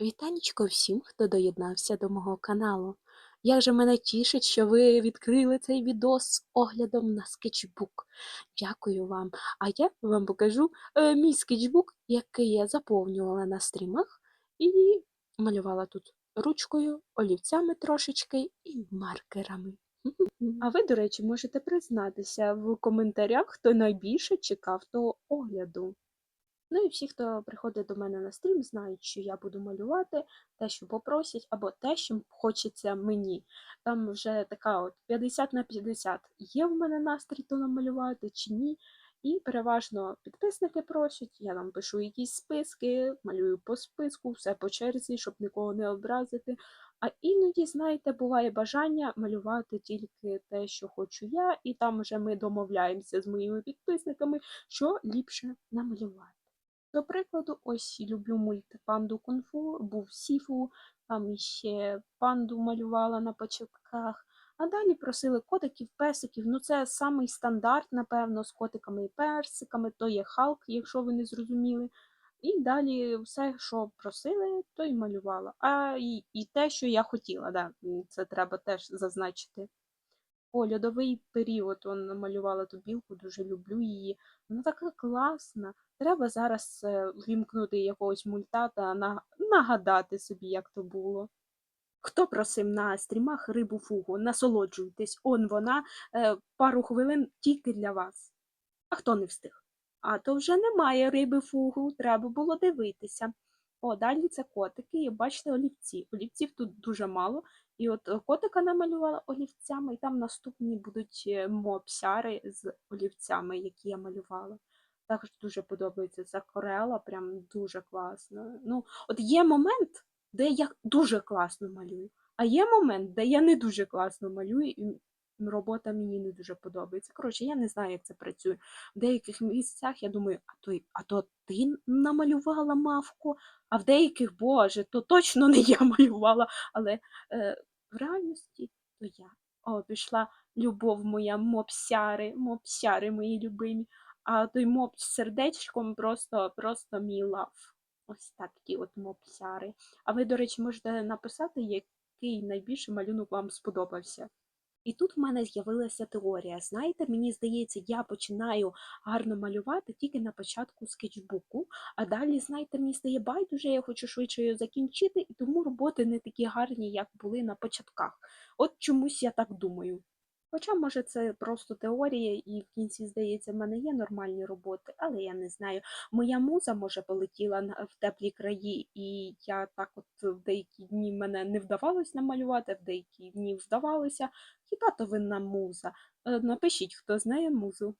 Вітанечко всім, хто доєднався до мого каналу. Як же мене тішить, що ви відкрили цей відос з оглядом на скетчбук. Дякую вам. А я вам покажу е, мій скетчбук, який я заповнювала на стрімах і малювала тут ручкою, олівцями трошечки і маркерами. А ви, до речі, можете признатися в коментарях, хто найбільше чекав того огляду. Ну і всі, хто приходить до мене на стрім, знають, що я буду малювати те, що попросять, або те, що хочеться мені. Там вже така от 50 на 50 є в мене настрій то намалювати чи ні. І переважно підписники просять, я там пишу якісь списки, малюю по списку, все по черзі, щоб нікого не образити. А іноді, знаєте, буває бажання малювати тільки те, що хочу я, і там вже ми домовляємося з моїми підписниками, що ліпше намалювати. До прикладу, ось люблю мульт панду кунг-фу, був Сіфу, там іще панду малювала на початках. А далі просили котиків, песиків. Ну, це самий стандарт, напевно, з котиками і персиками, то є Халк, якщо ви не зрозуміли. І далі все, що просили, то й малювала. А і, і те, що я хотіла, да, це треба теж зазначити. О, льодовий період, он намалювала ту білку, дуже люблю її. Вона така класна. Треба зараз е, вімкнути якогось мульта та нагадати собі, як то було. Хто просив на стрімах рибу фугу? Насолоджуйтесь, он вона е, пару хвилин тільки для вас. А хто не встиг? А то вже немає риби фугу, треба було дивитися. О, далі це котики, і бачите, олівці. Олівців тут дуже мало. І от е, котика намалювала олівцями, і там наступні будуть е, мопсяри з олівцями, які я малювала. Також дуже подобається ця корела, прям дуже класно. Ну, от є момент, де я дуже класно малюю, а є момент, де я не дуже класно малюю, і робота мені не дуже подобається. Коротше, я не знаю, як це працює. В деяких місцях я думаю, а то, а то ти намалювала мавку, а в деяких, боже, то точно не я малювала, але е, в реальності то я. О, пішла любов моя, мопсяри, мопсяри мої любимі. А той моп з сердечком просто, просто мій лав. Ось такі от мопсяри. А ви, до речі, можете написати, який найбільше малюнок вам сподобався. І тут в мене з'явилася теорія. Знаєте, мені здається, я починаю гарно малювати тільки на початку скетчбуку, а далі, знаєте, мені стає байдуже, я хочу швидше його закінчити, і тому роботи не такі гарні, як були на початках. От чомусь я так думаю. Хоча, може, це просто теорія, і в кінці, здається, в мене є нормальні роботи, але я не знаю. Моя муза, може, полетіла в теплі краї, і я так от в деякі дні мене не вдавалось намалювати, в деякі дні вдавалося. Хіба то винна муза? Е, Напишіть, хто знає музу.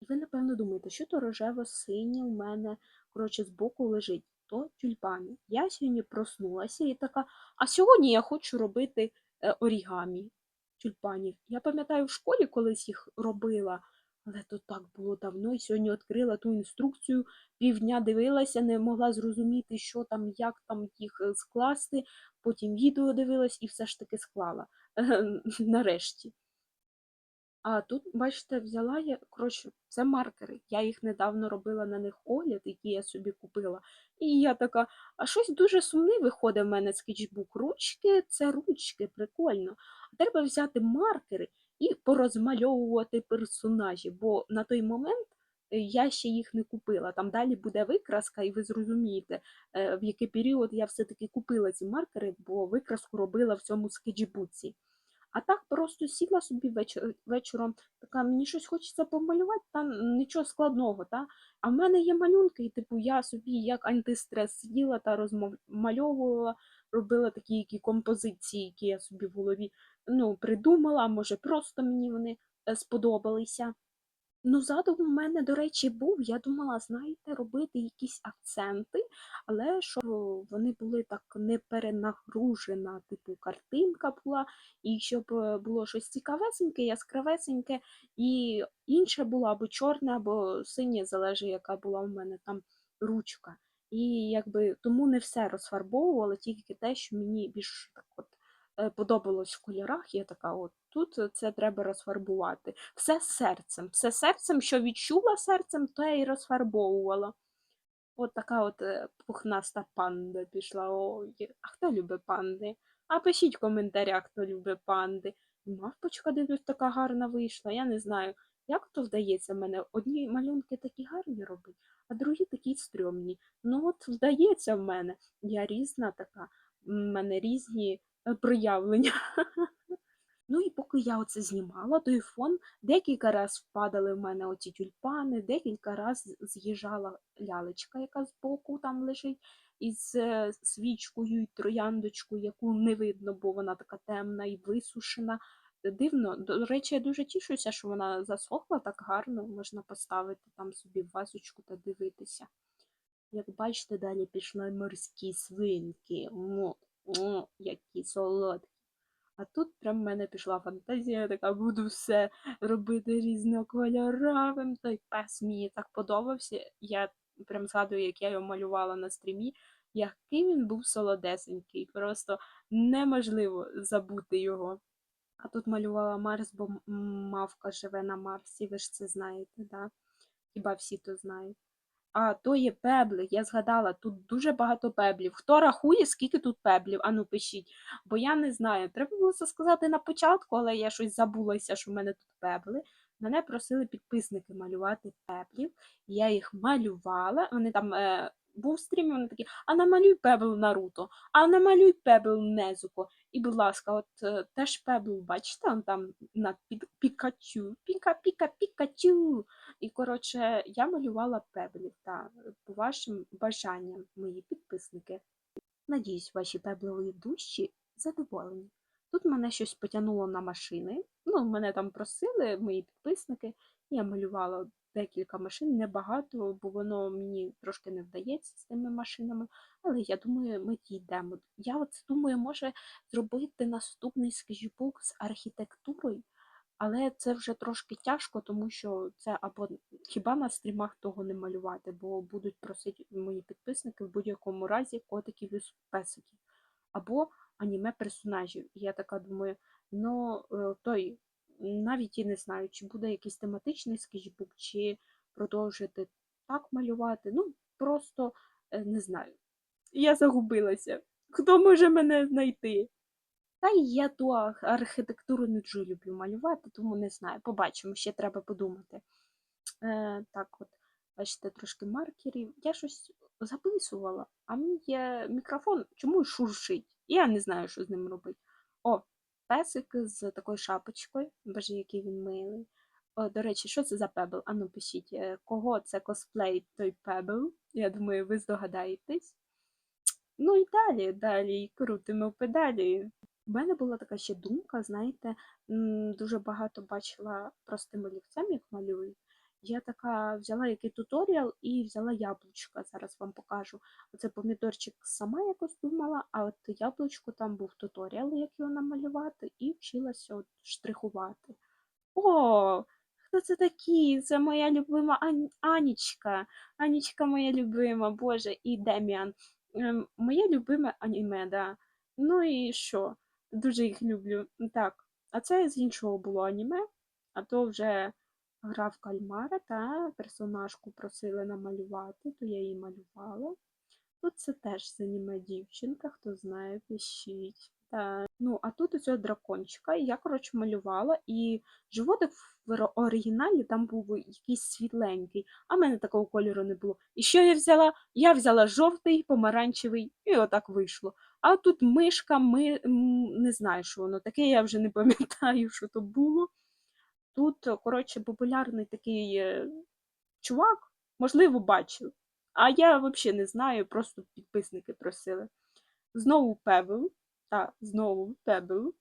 І ви, напевно, думаєте, що то рожево-синє у мене, коротше, збоку лежить, то тюльпани. Я сьогодні проснулася і така, а сьогодні я хочу робити е, орігамі тюльпанів. Я пам'ятаю, в школі колись їх робила, але то так було давно, і сьогодні відкрила ту інструкцію, півдня дивилася, не могла зрозуміти, що там, як там їх е, скласти. Потім відео дивилась і все ж таки склала. Нарешті. А тут, бачите, взяла я, коротше, це маркери. Я їх недавно робила на них огляд, який я собі купила. І я така, а щось дуже сумне виходить в мене скетчбук. Ручки це ручки, прикольно. Треба взяти маркери і порозмальовувати персонажі, бо на той момент е, я ще їх не купила. Там далі буде викраска, і ви зрозумієте, е, в який період я все-таки купила ці маркери, бо викраску робила в цьому скетчбуці. А так просто сіла собі вечор, вечором, така мені щось хочеться помалювати, та нічого складного. Та? А в мене є малюнки, і типу я собі як антистрес сиділа та розмальовувала, робила такі які композиції, які я собі в голові ну, придумала, може просто мені вони е, сподобалися. Ну, задум у мене, до речі, був. Я думала, знаєте, робити якісь акценти, але щоб вони були так не перенагружена, типу картинка була, і щоб е, було щось цікавесеньке, яскравесеньке, і інше було або чорне, або синє, залежить, яка була у мене там ручка. І якби тому не все розфарбовувала, тільки те, що мені більш так от подобалось в кольорах. Я така, от тут це треба розфарбувати. Все серцем, все серцем, що відчула серцем, то я і розфарбовувала. От така от е, пухнаста панда пішла. Ой, а хто любить панди? А пишіть в коментарях, хто любить панди. Мавпочка, дивлюсь, така гарна вийшла. Я не знаю, як то вдається в мене. Одні малюнки такі гарні робить, а другі такі стрьомні. Ну от вдається в мене. Я різна така, в мене різні е, проявлення. Ну і поки я оце знімала, той фон декілька раз впадали в мене оці тюльпани, декілька раз з'їжджала лялечка, яка збоку там лежить, із е, свічкою і трояндочкою, яку не видно, бо вона така темна і висушена. Дивно, до речі, я дуже тішуся, що вона засохла так гарно, можна поставити там собі вазочку та дивитися. Як бачите, далі пішли морські свинки. О, які солодкі. А тут прям в мене пішла фантазія, така буду все робити різнокольоровим. Той пес мені так подобався. Я прям згадую, як я його малювала на стрімі, який він був солодесенький. Просто неможливо забути його. А тут малювала Марс, бо мавка живе на Марсі, ви ж це знаєте, да? Хіба всі то знають. А, то є пебли. Я згадала, тут дуже багато пеблів. Хто рахує, скільки тут пеблів? Ану, пишіть. Бо я не знаю. Треба було це сказати на початку, але я щось забулася, що в мене тут пебли. Мене просили підписники малювати пеблів. Я їх малювала. Вони там е, був стрім, вони такі, а намалюй пебл Наруто, а намалюй пебл Незуко. І, будь ласка, от е, теж пебл, бачите, он там на Пікачу. Піка-піка, Пікачу. І, коротше, я малювала пеблів та по вашим бажанням, мої підписники. Надіюсь, ваші пеблові душі задоволені. Тут мене щось потягнуло на машини. Ну, мене там просили мої підписники. Я малювала декілька машин, небагато, бо воно мені трошки не вдається з тими машинами. Але я думаю, ми дійдемо. Я от думаю, може зробити наступний скетчбук з архітектурою. Але це вже трошки тяжко, тому що це або хіба на стрімах того не малювати, бо будуть просити мої підписники в будь-якому разі котиків і песиків, або аніме персонажів. І я така думаю, ну е, той навіть і не знаю, чи буде якийсь тематичний скетчбук, чи продовжити так малювати. Ну, просто е, не знаю. Я загубилася. Хто може мене знайти? Та й я ту архітектуру не дуже люблю малювати, тому не знаю. Побачимо, ще треба подумати. Е, так от, бачите, трошки маркерів. Я щось записувала, а мій е, мікрофон чому шуршить? Я не знаю, що з ним робити. О, песик з такою шапочкою. Боже, який він милий. О, до речі, що це за пебл? Ану, пишіть, е, кого це косплей той пебл? Я думаю, ви здогадаєтесь. Ну і далі, далі крутимо педалі. У мене була така ще думка, знаєте, дуже багато бачила простим олівцем, як малюють. Я така взяла який туторіал і взяла яблучка. Зараз вам покажу. Оце помідорчик сама якось думала, а от яблучко там був туторіал, як його намалювати, і вчилася от штрихувати. О, хто це такі? Це моя любима. Анічка. Анічка моя любима, Боже, і Деміан. Ем, Моє любиме аніме, да. Ну і що? Дуже їх люблю. Так, а це з іншого було аніме, а то вже гра в кальмара та персонажку просили намалювати, то я її малювала. Тут це теж з аніме дівчинка, хто знає, пишіть. Та, ну, а тут оцього дракончика і я, коротше, малювала, і животик в оригіналі там був якийсь світленький, а в мене такого кольору не було. І що я взяла? Я взяла жовтий, помаранчевий, і отак вийшло. А тут мишка, ми не знаю, що воно таке, я вже не пам'ятаю, що то було. Тут, е, коротше, популярний такий е, чувак, можливо, бачив. А я взагалі не знаю, просто підписники просили. Знову Пебл. Так, знову Пебл.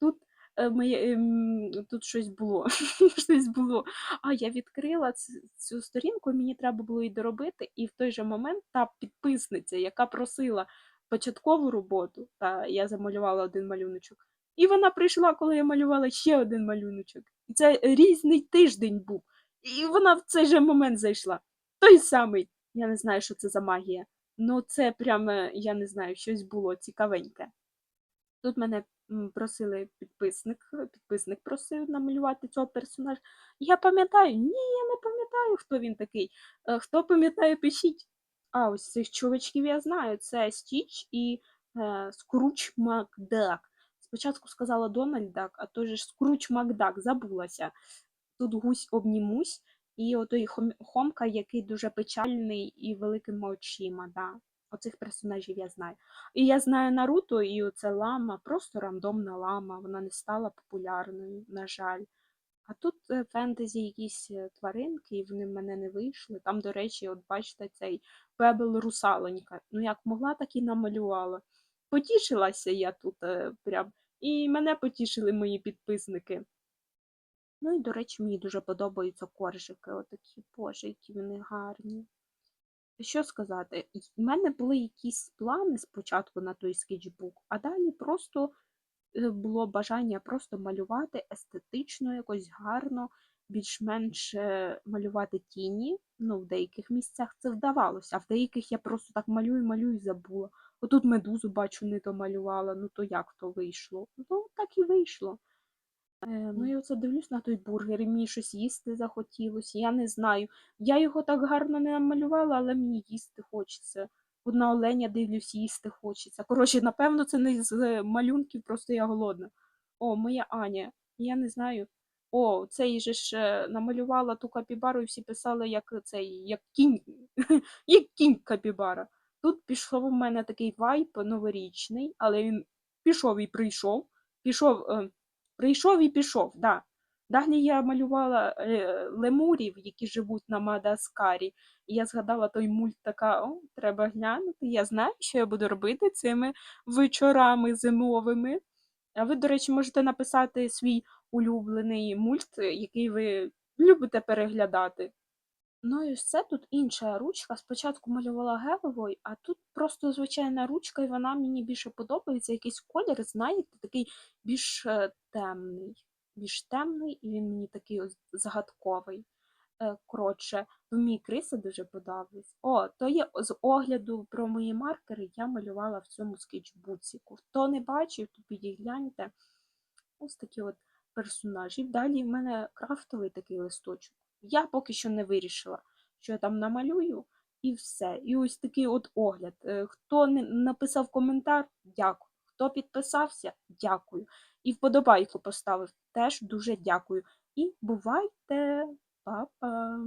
Тут, е, моє, ем, тут щось було. щось було. А я відкрила цю сторінку, мені треба було її доробити. І в той же момент та підписниця, яка просила початкову роботу, та я замалювала один малюночок. І вона прийшла, коли я малювала ще один малюночок. І це різний тиждень був. І вона в цей же момент зайшла. Той самий. Я не знаю, що це за магія. Ну, це прямо, я не знаю, щось було цікавеньке. Тут мене просили підписник, підписник просив намалювати цього персонажа. Я пам'ятаю, ні, я не пам'ятаю, хто він такий. Е, Хто пам'ятає, пишіть. А, ось цих чувачків я знаю. Це Стіч і е, Скруч Макдак. Спочатку сказала Дональд Дак, а то ж Скруч Макдак, забулася. Тут гусь обнімусь, і отой хом- Хомка, який дуже печальний і великими очима. Да. Оцих персонажів я знаю. І я знаю Наруто, і оце лама, просто рандомна лама. Вона не стала популярною, на жаль. А тут е, фентезі якісь е, тваринки, і вони в мене не вийшли. Там, до речі, от бачите, цей пебл русалонька. Ну, як могла, так і намалювала. Потішилася я тут е, прям, і мене потішили мої підписники. Ну і, до речі, мені дуже подобаються коржики. Отакі, боже, які вони гарні. Що сказати, в мене були якісь плани спочатку на той скетчбук, а далі просто е, було бажання просто малювати естетично, якось гарно, більш-менш е, малювати тіні. Ну, в деяких місцях це вдавалося, а в деяких я просто так малюю, малюю і забула. Отут медузу бачу, не домалювала, ну то як то вийшло? Ну, так і вийшло. Е, ну і оце дивлюсь на той бургер, і мені щось їсти захотілося. Я не знаю. Я його так гарно не намалювала, але мені їсти хочеться. От на оленя дивлюсь, їсти хочеться. Коротше, напевно, це не з е, малюнків, просто я голодна. О, моя Аня. Я не знаю. О, цей же ж е, намалювала ту капібару, і всі писали, як цей, як кінь, як кінь капібара. Тут пішов у мене такий вайп новорічний, але він пішов і прийшов. Пішов. е, Прийшов і пішов, да. Далі я малювала е, лемурів, які живуть на Мадагаскарі. І я згадала той мульт така, о, треба глянути. Я знаю, що я буду робити цими вечорами зимовими. А ви, до речі, можете написати свій улюблений мульт, який ви любите переглядати. Ну і це тут інша ручка. Спочатку малювала гелевою, а тут просто звичайна ручка, і вона мені більше подобається. Якийсь колір, знаєте, такий більш е, темний. Більш темний, і він мені такий ось загадковий. Е, Коротше, ну, мені криси дуже подобались. О, то є з огляду про мої маркери, я малювала в цьому скетчбуціку. Хто не бачив, то підігляньте. Ось такі от персонажі. Далі в мене крафтовий такий листочок. Я поки що не вирішила, що я там намалюю, і все. І ось такий от огляд. Е, Хто написав коментар, дякую. Хто підписався, дякую. І вподобайку поставив, теж дуже дякую. І бувайте, Па-па!